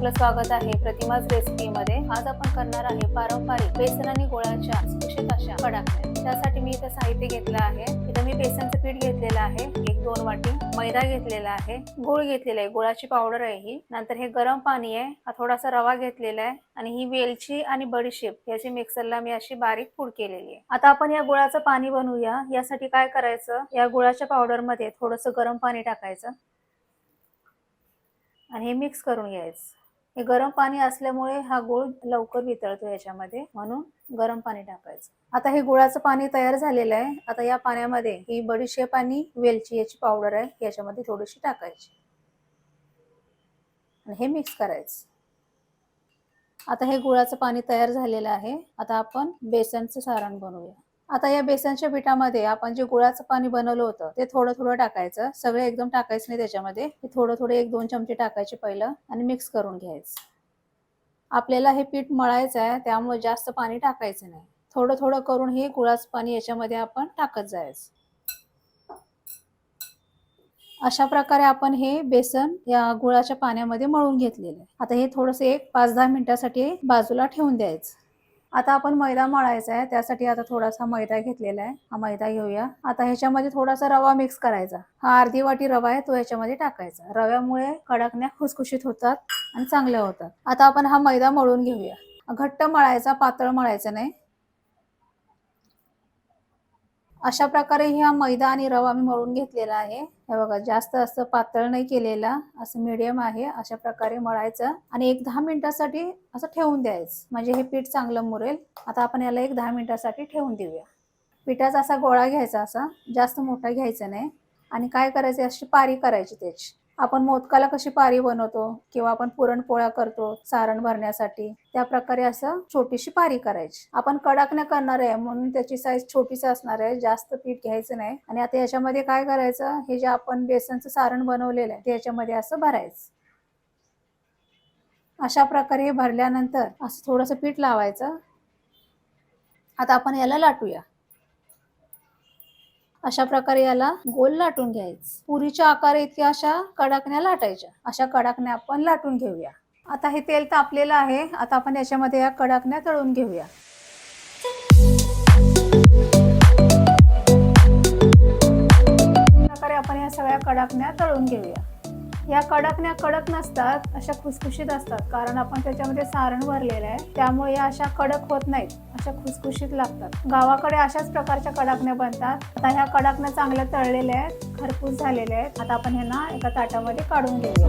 आपलं स्वागत आहे प्रतिमाज रेसिपी मध्ये आज आपण करणार आहे पारंपरिक बेसन आणि गोळाच्या सुशित अशा कडाकण्या त्यासाठी मी इथं साहित्य घेतलं आहे. इथं मी बेसनचं पीठ घेतलेलं आहे. एक दोन वाटी मैदा घेतलेला आहे. गुळ घेतलेला आहे. गुळाची पावडर आहे ही. नंतर हे गरम पाणी आहे. हा थोडासा रवा घेतलेला आहे. आणि ही वेलची आणि बडीशेप याची मिक्सरला मी अशी बारीक पूड केलेली आहे. आता आपण या गुळाचं पाणी बनवूया. यासाठी काय करायचं? या गुळाच्या पावडरमध्ये थोडस गरम पाणी टाकायचं. आणि हे मिक्स करून घ्यायचं. हे गरम पाणी असल्यामुळे हा गुळ लवकर वितळतो याच्यामध्ये. म्हणून गरम पाणी टाकायचं. आता हे गुळाचं पाणी तयार झालेलं आहे. आता या पाण्यामध्ये ही बडीशेप आणि वेलची याची पावडर आहे याच्यामध्ये थोडीशी टाकायची. आणि हे मिक्स करायचं. आता हे गुळाचं पाणी तयार झालेलं आहे. आता आपण बेसनचं सारण बनवूया. आता या बेसनच्या पिठामध्ये आपण जे गुळाचं पाणी बनवलं होतं ते थोडं थोडं टाकायचं. सगळं एकदम टाकायचं नाही त्याच्यामध्ये. थोडं थोडं एक दोन चमचे टाकायचे पहिलं आणि मिक्स करून घ्यायचं. आपल्याला हे पीठ मळायचं आहे त्यामुळे जास्त पाणी टाकायचं नाही. थोडं थोडं करून हे गुळाचं पाणी याच्यामध्ये आपण टाकत जायचं. अशा प्रकारे आपण हे बेसन या गुळाच्या पाण्यामध्ये मळून घेतलेलं आहे. आता हे थोडंसं एक पाच दहा मिनिटासाठी बाजूला ठेवून द्यायचं. आता आपण मैदा मळायचा आहे त्यासाठी आता थोडासा मैदा घेतलेला आहे. हा मैदा घेऊया. आता ह्याच्यामध्ये थोडासा रवा मिक्स करायचा. हा अर्धी वाटी रवा आहे तो ह्याच्यामध्ये टाकायचा. रव्यामुळे कडकण्या खुसखुशीत होतात आणि चांगल्या होतात. आता आपण हा मैदा मळून घेऊया. घट्ट मळायचा पातळ मळायचा नाही. अशा प्रकारे ह्या मैदा आणि रवा मी मळून घेतलेला आहे. हे बघा जास्त असं पातळ नाही केलेला असं मीडियम आहे. अशा प्रकारे मळायचं आणि एक दहा मिनिटासाठी असं ठेवून द्यायचं. म्हणजे हे पीठ चांगलं मुरेल. आता आपण याला एक दहा मिनिटासाठी ठेवून देऊया. पिठाचा असा गोळा घ्यायचा असा. जास्त मोठा घ्यायचा नाही. आणि काय करायचं? अशी पारी करायची त्याची. आपण मोदकाला कशी पारी बनवतो किंवा आपण पुरणपोळ्या करतो सारण भरण्यासाठी त्या प्रकारे असं छोटीशी पारी करायची. आपण कडकण्या करणार आहे म्हणून त्याची साईज छोटीच असणार आहे जास्त पीठ घ्यायचं नाही. आणि आता याच्यामध्ये काय करायचं हे जे आपण बेसनचं सारण बनवलेलं आहे ते याच्यामध्ये असं भरायचं. अशा प्रकारे भरल्यानंतर असं थोडंसं पीठ लावायचं. आता आपण याला लाटूया. अशा प्रकारे याला गोल लाटून घ्यायचं. पुरीच्या आकार इतक्या अशा कडाकण्या लाटायच्या. अशा कडाकण्या आपण लाटून घेऊया. आता हे तेल तापलेलं आहे. आता आपण याच्यामध्ये या कडाकण्या तळून घेऊया. प्रकारे आपण या सगळ्या कडाकण्या तळून घेऊया. या कडकण्या कडक नसतात अशा खुसखुशीत असतात. कारण आपण त्याच्यामध्ये सारण भरलेलं आहे. त्यामुळे या अशा कडक होत नाहीत. अशा खुसखुशीत लागतात. गावाकडे अशाच प्रकारच्या कडाकण्या बनतात. आता ह्या कडाकण्या चांगल्या तळलेल्या आहेत. खरपूस झालेल्या आहेत. आता आपण ह्यांना एका ताटामध्ये काढून घेऊया.